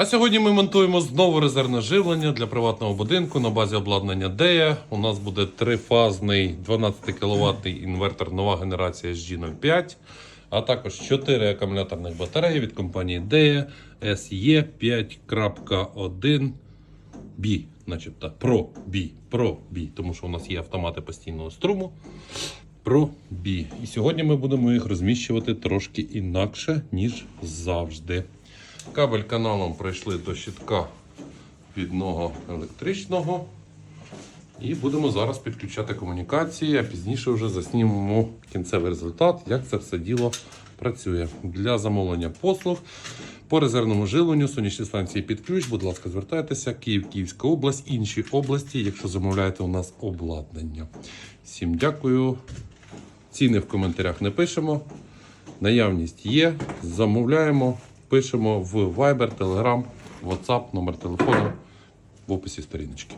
А сьогодні ми монтуємо знову резервне живлення для приватного будинку на базі обладнання DEA. У нас буде трифазний 12 кВт інвертор нова генерація SG05, а також 4 акумуляторних батареї від компанії DEA SE 5.1 B, начебто Pro B, Pro B, тому що у нас є автомати постійного струму. Pro B. І сьогодні ми будемо їх розміщувати трошки інакше, ніж завжди. Кабель каналом пройшли до щитка відного електричного. І будемо зараз підключати комунікації, а пізніше вже заснімемо кінцевий результат, як це все діло працює. Для замовлення послуг по резервному живленню сонячні станції під ключ. Будь ласка, звертайтеся. Київ, Київська область, інші області, якщо замовляєте у нас обладнання. Всім дякую. Ціни в коментарях не пишемо. Наявність є. Замовляємо, пишемо в Viber, Telegram, WhatsApp, номер телефону в описі сторіночки.